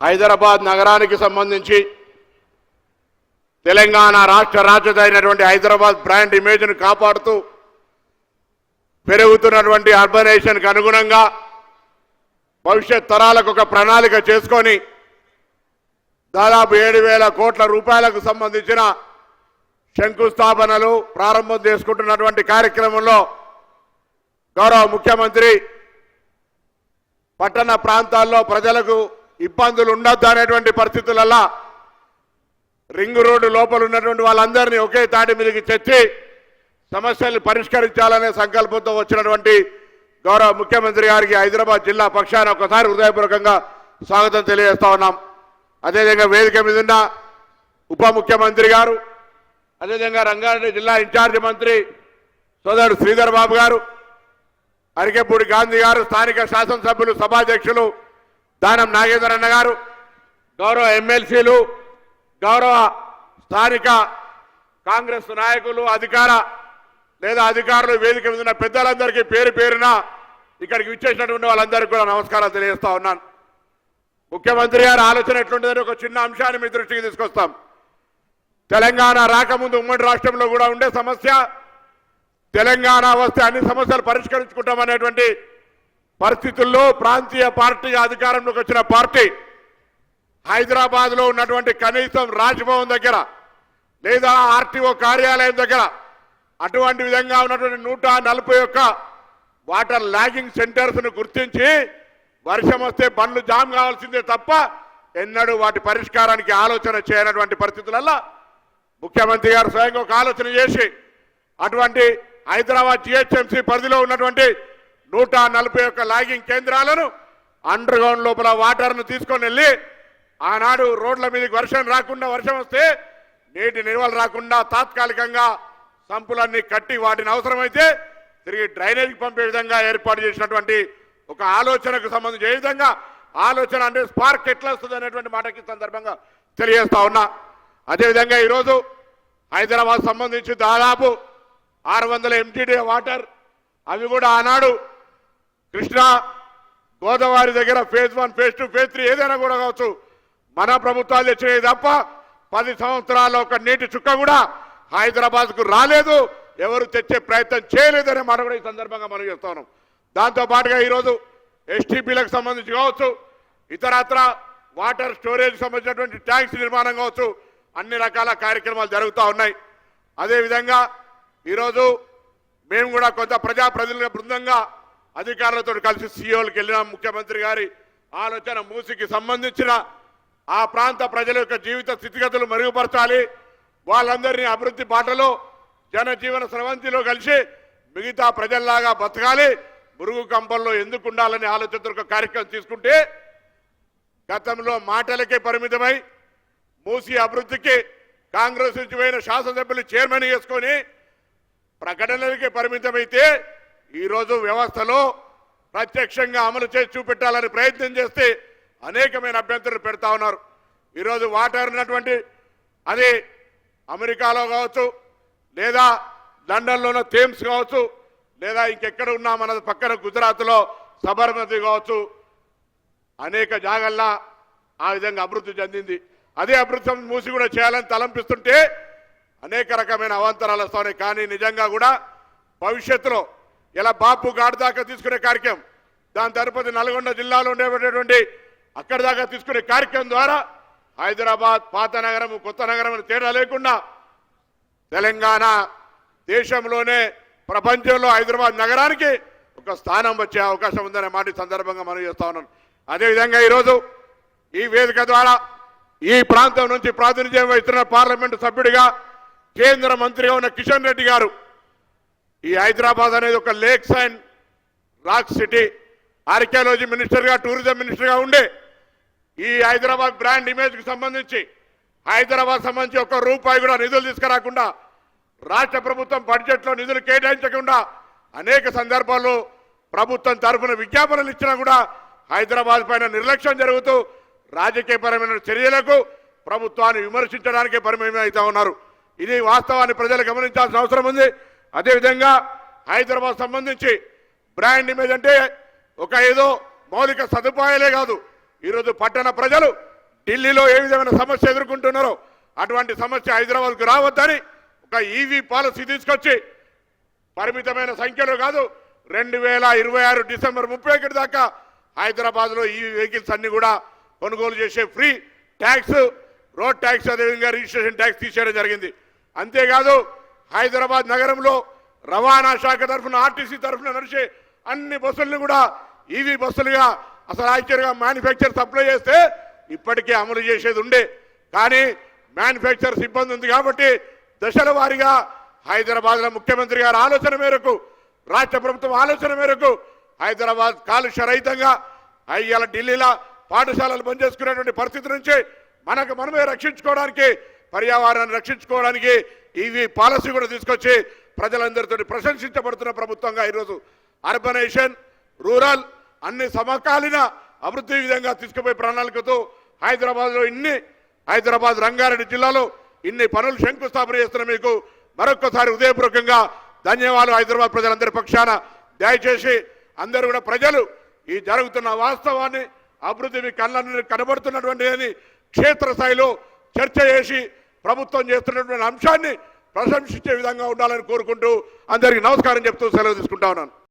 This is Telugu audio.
హైదరాబాద్ నగరానికి సంబంధించి తెలంగాణ రాష్ట్ర రాజధాని అయినటువంటి హైదరాబాద్ బ్రాండ్ ఇమేజ్ను కాపాడుతూ పెరుగుతున్నటువంటి అర్బనైజేషన్కి అనుగుణంగా భవిష్యత్ తరాలకు ఒక ప్రణాళిక చేసుకొని దాదాపు ఏడు వేల కోట్ల రూపాయలకు సంబంధించిన శంకుస్థాపనలు ప్రారంభం చేసుకుంటున్నటువంటి కార్యక్రమంలో గౌరవ ముఖ్యమంత్రి పట్టణ ప్రాంతాల్లో ప్రజలకు ఇబ్బందులు ఉండొద్దు అనేటువంటి పరిస్థితులల్లా రింగ్ రోడ్డు లోపల ఉన్నటువంటి వాళ్ళందరినీ ఒకే తాటి మీదకి తెచ్చి సమస్యల్ని పరిష్కరించాలనే సంకల్పంతో వచ్చినటువంటి గౌరవ ముఖ్యమంత్రి గారికి హైదరాబాద్ జిల్లా పక్షాన ఒకసారి హృదయపూర్వకంగా స్వాగతం తెలియజేస్తా ఉన్నాం. అదేవిధంగా వేదిక మీద ఉన్న ఉప ముఖ్యమంత్రి గారు అదేవిధంగా రంగారెడ్డి జిల్లా ఇన్ఛార్జి మంత్రి సోదరుడు శ్రీధర్ బాబు గారు అరికెపూడి గాంధీ గారు స్థానిక శాసనసభ్యులు సభాధ్యక్షులు దానం నాగేంద్ర అన్న గారు గౌరవ ఎమ్మెల్సీలు గౌరవ స్థానిక కాంగ్రెస్ నాయకులు అధికార లేదా అధికారులు వేదిక మీద ఉన్న పెద్దలందరికీ పేరు పేరున ఇక్కడికి విచ్చేసినటువంటి వాళ్ళందరికీ కూడా నమస్కారాలు తెలియజేస్తా ఉన్నాను. ముఖ్యమంత్రి గారి ఆలోచన ఎట్లుంటుందని ఒక చిన్న అంశాన్ని మీ దృష్టికి తీసుకొస్తాం. తెలంగాణ రాకముందు ఉమ్మడి రాష్ట్రంలో కూడా ఉండే సమస్య తెలంగాణ వస్తే అన్ని సమస్యలు పరిష్కరించుకుంటామనేటువంటి పరిస్థితుల్లో ప్రాంతీయ పార్టీ అధికారంలోకి వచ్చిన పార్టీ హైదరాబాద్లో ఉన్నటువంటి కనీసం రాజ్భవన్ దగ్గర లేదా ఆర్టీఓ కార్యాలయం దగ్గర అటువంటి విధంగా ఉన్నటువంటి నూట నలభై ఒక్క వాటర్ లాగింగ్ సెంటర్స్ను గుర్తించి వర్షం వస్తే బండ్లు జామ్ కావాల్సిందే తప్ప ఎన్నడూ వాటి పరిష్కారానికి ఆలోచన చేయనటువంటి పరిస్థితులలో ముఖ్యమంత్రి గారు స్వయంగా ఒక ఆలోచన చేసి అటువంటి హైదరాబాద్ జిహెచ్ఎంసీ పరిధిలో ఉన్నటువంటి నూట నలభై ఒక్క లాగింగ్ కేంద్రాలను అండర్ గ్రౌండ్ లోపల వాటర్ను తీసుకొని వెళ్ళి ఆనాడు రోడ్ల మీదకి వర్షం రాకుండా వర్షం వస్తే నీటి నిల్వలు రాకుండా తాత్కాలికంగా సంపులన్నీ కట్టి వాటిని అవసరమైతే తిరిగి డ్రైనేజీకి పంపే విధంగా ఏర్పాటు చేసినటువంటి ఒక ఆలోచనకు సంబంధించి ఏ విధంగా ఆలోచన అంటే స్పార్క్ ఎట్లా వస్తుంది అనేటువంటి మాటకి సందర్భంగా తెలియజేస్తా ఉన్నా. అదేవిధంగా ఈరోజు హైదరాబాద్ సంబంధించి దాదాపు ఆరు వందల ఎంటీడీ వాటర్ అవి కూడా ఆనాడు కృష్ణా గోదావరి దగ్గర phase one phase two phase three ఏదైనా కూడా కావచ్చు. మన ప్రభుత్వాలు తెచ్చినవి తప్ప పది సంవత్సరాల ఒక నీటి చుక్క కూడా హైదరాబాద్కు రాలేదు. ఎవరు తెచ్చే ప్రయత్నం చేయలేదనే మాట కూడా ఈ సందర్భంగా మనం చెప్తా ఉన్నాం. దాంతో పాటుగా ఈరోజు ఎస్టీపీలకు సంబంధించి కావచ్చు ఇతరత్ర వాటర్ స్టోరేజ్ సంబంధించినటువంటి ట్యాంక్స్ నిర్మాణం కావచ్చు అన్ని రకాల కార్యక్రమాలు జరుగుతూ ఉన్నాయి. అదేవిధంగా ఈరోజు మేము కూడా కొంత ప్రజాప్రతినిధుల బృందంగా అధికారులతో కలిసి సీఓలకు వెళ్ళిన ముఖ్యమంత్రి గారి ఆలోచన మూసికి సంబంధించిన ఆ ప్రాంత ప్రజల యొక్క జీవిత స్థితిగతులు మెరుగుపరచాలి. వాళ్ళందరినీ అభివృద్ధి బాటలో జనజీవన స్రవంతిలో కలిసి మిగతా ప్రజల్లాగా బతకాలి. మురుగు కంపంలో ఎందుకు ఉండాలనే ఆలోచనతో ఒక కార్యక్రమం తీసుకుంటే గతంలో మాటలకే పరిమితమై మూసి అభివృద్ధికి కాంగ్రెస్ నుంచి పోయిన శాసనసభ్యులు చైర్మన్ చేసుకొని ప్రకటనలకే పరిమితమైతే ఈరోజు వ్యవస్థలో ప్రత్యక్షంగా అమలు చేసి చూపెట్టాలని ప్రయత్నం చేస్తే అనేకమైన అభ్యంతరాలు పెడతా ఉన్నారు. ఈరోజు వాటర్ ఉన్నటువంటి అది అమెరికాలో కావచ్చు లేదా లండన్లోనో థేమ్స్ కావచ్చు లేదా ఇంకెక్కడ ఉన్నా మన పక్కన గుజరాత్లో సబర్మతి కావచ్చు అనేక జాగల్లా ఆ విధంగా అభివృద్ధి చెందింది. అదే అభివృద్ధి మూసి కూడా చేయాలని తలంపిస్తుంటే అనేక రకమైన అవాంతరాలు వస్తాయి. కానీ నిజంగా కూడా భవిష్యత్తులో ఇలా బాపు గాడి దాకా తీసుకునే కార్యక్రమం. దాని తరుపతి నల్గొండ జిల్లాలో ఉండేటటువంటి అక్కడి దాకా తీసుకునే కార్యక్రమం ద్వారా హైదరాబాద్ పాత నగరం కొత్త నగరం తేడా లేకుండా తెలంగాణ దేశంలోనే ప్రపంచంలో హైదరాబాద్ నగరానికి ఒక స్థానం వచ్చే అవకాశం ఉందనే మాట సందర్భంగా మనం చేస్తా ఉన్నాను అదేవిధంగా ఈరోజు ఈ వేదిక ద్వారా ఈ ప్రాంతం నుంచి ప్రాతినిధ్యం వహిస్తున్న పార్లమెంటు సభ్యుడిగా కేంద్ర మంత్రిగా ఉన్న కిషన్ రెడ్డి గారు ఈ హైదరాబాద్ అనేది ఒక lakes and rock city. Archaeology మినిస్టర్గా టూరిజం మినిస్టర్గా ఉండే ఈ హైదరాబాద్ బ్రాండ్ ఇమేజ్కి సంబంధించి హైదరాబాద్ సంబంధించి ఒక్క రూపాయి కూడా నిధులు తీసుకురాకుండా రాష్ట్ర ప్రభుత్వం బడ్జెట్లో నిధులు కేటాయించకుండా అనేక సందర్భాల్లో ప్రభుత్వం తరఫున విజ్ఞాపనలు ఇచ్చినా కూడా హైదరాబాద్ పైన నిర్లక్ష్యం జరుగుతూ రాజకీయపరమైన చర్యలకు ప్రభుత్వాన్ని విమర్శించడానికే పరిమితం అవుతా ఉన్నారు. ఇది వాస్తవాన్ని ప్రజలు గమనించాల్సిన అవసరం ఉంది. అదేవిధంగా హైదరాబాద్ సంబంధించి బ్రాండ్ ఇమేజ్ అంటే ఒక ఏదో మౌలిక సదుపాయాలే కాదు. ఈరోజు పట్టణ ప్రజలు ఢిల్లీలో ఏ విధమైన సమస్య ఎదుర్కొంటున్నారో అటువంటి సమస్య హైదరాబాద్కు రావద్దని ఒక ఈవీ పాలసీ తీసుకొచ్చి పరిమితమైన సంఖ్యలో కాదు రెండు వేల ఇరవై ఆరు డిసెంబర్ ముప్పై ఒకటి దాకా హైదరాబాద్లో ఈ వెహికల్స్ అన్ని కూడా కొనుగోలు చేసే ఫ్రీ ట్యాక్స్ రోడ్ ట్యాక్స్ అదేవిధంగా రిజిస్ట్రేషన్ ట్యాక్స్ తీసేయడం జరిగింది. అంతేకాదు హైదరాబాద్ నగరంలో రవాణా శాఖ తరఫున ఆర్టీసీ తరఫున నడిచే అన్ని బస్సులను కూడా ఈవీ బస్సులుగా అసలు యాక్చువల్గా మ్యానుఫ్యాక్చర్ సప్లై చేస్తే ఇప్పటికే అమలు చేసేది ఉండే. కానీ మ్యానుఫ్యాక్చర్ సిబ్బంది ఉంది కాబట్టి దశల వారీగా హైదరాబాద్లో ముఖ్యమంత్రి గారి ఆలోచన మేరకు రాష్ట్ర ప్రభుత్వం ఆలోచన మేరకు హైదరాబాద్ కాలుష్య రహితంగా అయ్యాల ఢిల్లీలో పాఠశాలలు బంద్ చేసుకునేటువంటి పరిస్థితి నుంచి మనకు మనమే రక్షించుకోవడానికి పర్యావరణాన్ని రక్షించుకోవడానికి ఇవి పాలసీ కూడా తీసుకొచ్చి ప్రజలందరితో ప్రశంసించబడుతున్న ప్రభుత్వంగా ఈరోజు అర్బనైజేషన్ రూరల్ అన్ని సమకాలీన అభివృద్ధి విధంగా తీసుకుపోయే ప్రణాళికతో హైదరాబాద్లో ఇన్ని హైదరాబాద్ రంగారెడ్డి జిల్లాలో ఇన్ని పనులు శంకుస్థాపన చేస్తున్న మీకు మరొకసారి హృదయపూర్వకంగా ధన్యవాదాలు హైదరాబాద్ ప్రజలందరి పక్షాన. దయచేసి అందరూ కూడా ప్రజలు ఈ జరుగుతున్న వాస్తవాన్ని అభివృద్ధి మీ కళ్ళ కనబడుతున్నటువంటి క్షేత్రస్థాయిలో చర్చ చేసి ప్రభుత్వం చేస్తున్నటువంటి అంశాన్ని ప్రశంసించే విధంగా ఉండాలని కోరుకుంటూ అందరికీ నమస్కారం చెప్తూ సెలవు తీసుకుంటా ఉన్నాను.